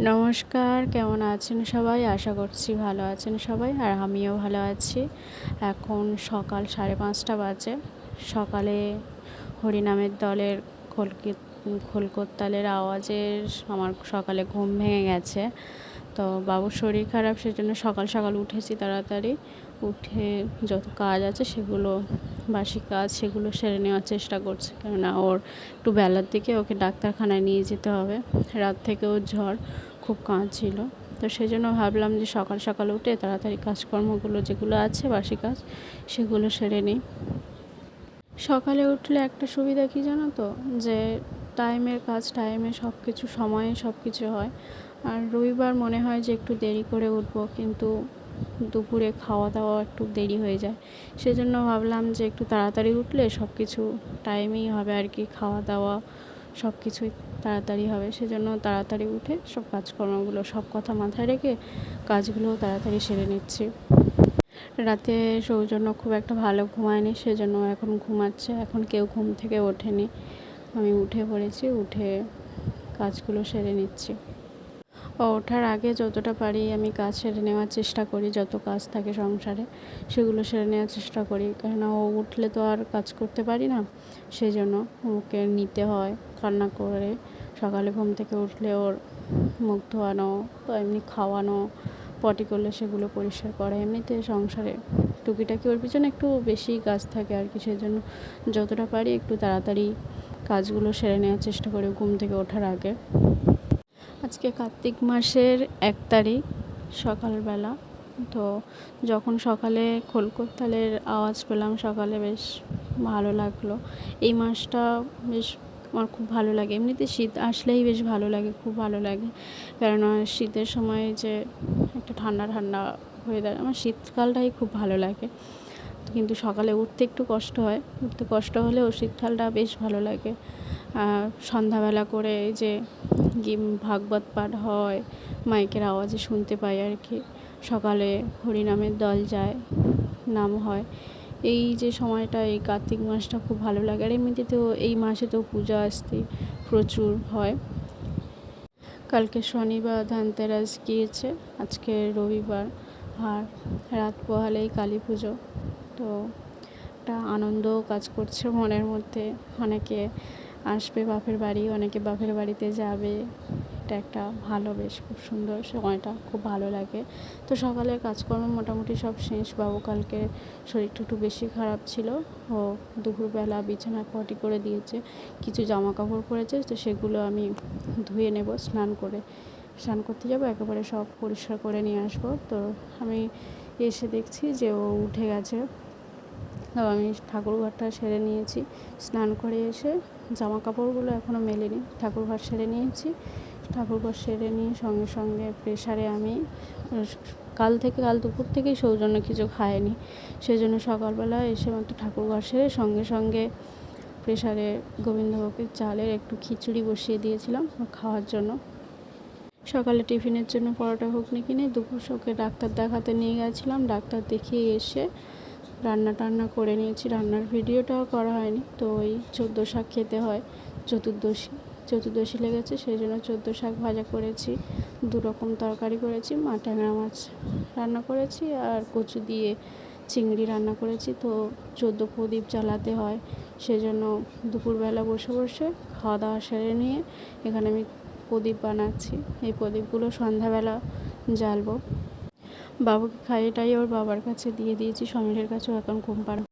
নমস্কার, কেমন আছেন সবাই? আশা করছি ভালো আছেন সবাই, আর আমিও ভালো আছি। এখন সকাল সাড়ে পাঁচটা বাজে। সকালে হরিনামের দলের খোলকি, খোলকোত্তালের আওয়াজের আমার সকালে ঘুম ভেঙে গেছে। তো বাবুর শরীর খারাপ, সেজন্য সকাল সকাল উঠেছি তাড়াতাড়ি। উঠে যত কাজ আছে সেগুলো বাসি কাজ সেগুলো সেরে নেওয়ার চেষ্টা করছি। কেননা ওর একটু বেলার দিকে ওকে ডাক্তারখানায় নিয়ে যেতে হবে। রাত থেকে ওর জ্বর খুব কাঁদছিল। তো সেই জন্য ভাবলাম যে সকাল সকাল উঠে তাড়াতাড়ি কাজকর্মগুলো যেগুলো আছে বাসি কাজ সেগুলো সেরে নিই। সকালে উঠলে একটা সুবিধা কী জানো তো? যে টাইমের কাজ টাইমে সব কিছু সময়ে সব কিছু হয়। আর রবিবার মনে হয় যে একটু দেরি করে উঠবো, কিন্তু দুপুরে খাওয়া দাওয়া একটু দেরি হয়ে যায়। সেজন্য ভাবলাম যে একটু তাড়াতাড়ি উঠলে সব কিছু টাইমেই হবে আর কি খাওয়া দাওয়া সব কিছুই তাড়াতাড়ি হবে। সেজন্য তাড়াতাড়ি উঠে সব কাজকর্মগুলো, সব কথা মাথায় রেখে কাজগুলোও তাড়াতাড়ি সেরে নিচ্ছি। রাতে সৌজন্য খুব একটা ভালো ঘুমায়নি, সেজন্য এখন ঘুমাচ্ছে। এখন কেউ ঘুম থেকে ওঠেনি। আমি উঠে পড়েছি, উঠে কাজগুলো সেরে নিচ্ছি। ওঠার আগে যতটা পারি আমি কাজ সেরে নেওয়ার চেষ্টা করি, যত কাজ থাকে সংসারে, সেগুলো সেরে নেওয়ার চেষ্টা করি। কেননা ও উঠলে তো আর কাজ করতে পারি না সেই জন্য ওকে নিতে হয় কান্না করে। সকালে ঘুম থেকে উঠলে ওর মুখ ধোয়ানো বা এমনি খাওয়ানো, পটি করলে সেগুলো পরিষ্কার করা, এমনিতে সংসারে টুকিটাকি ওর পিছনে একটু বেশি কাজ থাকে আর কি সেই জন্য যতটা পারি একটু তাড়াতাড়ি কাজগুলো সেরে নেওয়ার চেষ্টা করি ঘুম থেকে ওঠার আগে। আজকে কার্তিক মাসের এক তারিখ, সকালবেলা। তো যখন সকালে খোলকোত্তালের আওয়াজ পেলাম, সকালে বেশ ভালো লাগল। এই মাসটা বেশ আমার খুব ভালো লাগে। এমনিতে শীত আসলেই বেশ ভালো লাগে, খুব ভালো লাগে। কেননা শীতের সময় যে একটা ঠান্ডা ঠান্ডা হয়ে ওয়েদার আমার শীতকালটাই খুব ভালো লাগে। কিন্তু সকালে উঠতে একটু কষ্ট হয়। উঠতে কষ্ট হলেও শীতকালটা বেশ ভালো লাগে। সন্ধ্যাবেলা করে যে ভাগবত পাঠ হয়, মাইকের আওয়াজে শুনতে পাই আর কি। সকালে হরিনামের দল যায়, নাম হয়। এই যে সময়টা, এই কার্তিক মাসটা খুব ভালো লাগে। আর এমনিতেও এই মাসে তো পূজা আসতে প্রচুর হয়। কালকে শনিবার ধানতেরাস গিয়েছে, আজকে রবিবার। আর রাত পোহালেই কালী পুজো। তো একটা আনন্দও কাজ করছে মনের মধ্যে। অনেকে আসবে বাপের বাড়ি, অনেকে বাপের বাড়িতে যাবে। এটা একটা ভালো, বেশ খুব সুন্দর সময়টা, খুব ভালো লাগে। তো সকালের কাজকর্ম মোটামুটি সব শেষ। বাবু কালকে শরীরটা একটু বেশি খারাপ ছিল। ও দুপুরবেলা বিছানা পটি করে দিয়েছে, কিছু জামা কাপড় পরেছে, তো সেগুলো আমি ধুয়ে নেব, স্নান করে। স্নান করতে যাব, একেবারে সব পরিষ্কার করে নিয়ে আসব। তো আমি এসে দেখছি যে ও উঠে গেছে। তো আমি ঠাকুরঘরটা সেরে নিয়েছি। স্নান করে এসে জামা কাপড়গুলো এখনও মেলেনি ঠাকুরঘর সেরে নিয়েছি। ঠাকুরঘর সেরে নিয়ে সঙ্গে সঙ্গে প্রেশারে আমি, কাল থেকে, কাল দুপুর থেকেই সৌজন্য কিছু খায়নি সেই জন্য সকালবেলা এসে মাত্র ঠাকুরঘর সেরে সঙ্গে সঙ্গে প্রেশারে গোবিন্দভোগের চালের একটু খিচুড়ি বসিয়ে দিয়েছিলাম খাওয়ার জন্য। সকালে টিফিনের জন্য পরোটা, ঘুগনি কিনে দুপুর শোকে ডাক্তার দেখাতে নিয়ে গেছিলাম। ডাক্তার দেখিয়ে এসে রান্না টান্না করে নিয়েছি। রান্নার ভিডিওটাও করা হয়নি। তো ওই চোদ্দ শাক খেতে হয়, চতুর্দশী। চতুর্দশী লেগেছে, সেই জন্য চোদ্দ শাক ভাজা করেছি। দু রকম তরকারি করেছি, মা ট্যাংরা মাছ রান্না করেছি আর কচু দিয়ে চিংড়ি রান্না করেছি। তো চোদ্দ প্রদীপ জ্বালাতে হয়, সেই জন্য দুপুরবেলা বসে বসে খাওয়া দাওয়া সেরে নিয়ে এখানে আমি প্রদীপ বানাচ্ছি। এই প্রদীপগুলো সন্ধ্যাবেলা জ্বালবো। বাবুকে খাইয়ে টাইয়ে ওর বাবার কাছে দিয়ে দিয়েছি সমীরের কাছেও এখন ঘুম পাড়া